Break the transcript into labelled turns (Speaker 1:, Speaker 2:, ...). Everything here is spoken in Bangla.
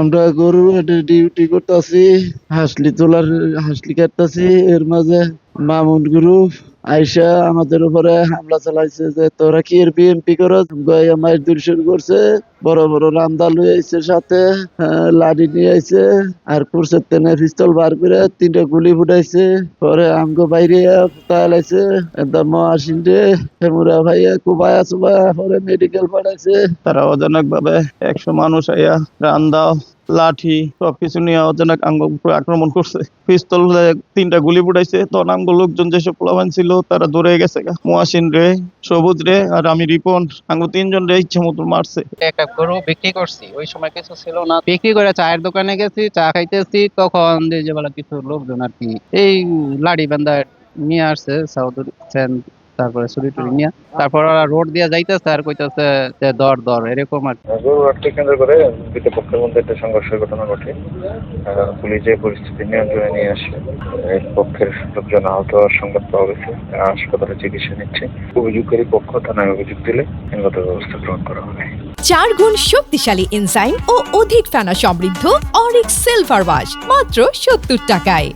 Speaker 1: আমরা গরু ডিউটি করতেছি হাসলি তোলার হাসলি কাটতেছি এর মাঝে মামুন গ্রুপ আইসা আমাদের উপরে হামলা চালাইছে যে তোরা কি এর বিএমপি করো শুরু করছে। বড় বড় রামদা লই আইছে সাথে আহ, লাঠি নিয়ে আইছে আর করছে তেনে পিস্তল বার করে তিনটা গুলি ফুটাইছে। পরে আমগো বাইরে তালাইছে একদম মহাসিন রে হেমুরা ভাইয়া কুবায়া সুবায়া পরে মেডিকেল পাঠাইছে।
Speaker 2: তারা অজানক ভাবে একশো মানুষ আইয়া রান্দাও লাঠি, সবকিছু নিয়ে অজানক আঙ্গ উপরে আক্রমণ করছে। পিস্তল তিনটা গুলি ফুটাইছে। তখন আমগো লোকজন যেসব পোলাবান ছিল, তারা দৌড়ে গেছে গা। মহাসিন রে, সবুজ রে, আর আমি রিপন। আঙ্গো তিনজন রে, ইচ্ছে মতো মারছে।
Speaker 3: একটা গরু বিক্রি করছি। ওই সময় কিছু ছিল না। বিক্রি করে চায়ের দোকানে গেছি, চা খাইতেছি। তখন যে বলা কিছু লোকজন আর কি, এই লাড়ি বান্ধা নিয়ে আসছে সাউদুর তারপরে ছুরি টুরি নিয়ে তারপর ওরা রোড দিয়ে যাইতেছে আর কইতেছে যে দর দর এরকম আর
Speaker 4: কেন্দ্র করে দুটো পক্ষের মধ্যে একটা সংঘর্ষের ঘটনা ঘটে। পুলিশ এই পরিস্থিতি নিয়ন্ত্রণে নিয়ে আসে এক পক্ষের লোকজন আহত হওয়ার সংবাদ পাওয়া গেছে তারা হাসপাতালে চিকিৎসা নিচ্ছে। অভিযোগকারী পক্ষ থানায় অভিযোগ দিলে আইনগত ব্যবস্থা গ্রহণ করা হবে।
Speaker 5: চার গুণ শক্তিশালী এনজাইম ও অধিক ফেনা সমৃদ্ধ অরিক সিলভার ওয়াশ মাত্র সত্তর টাকায়।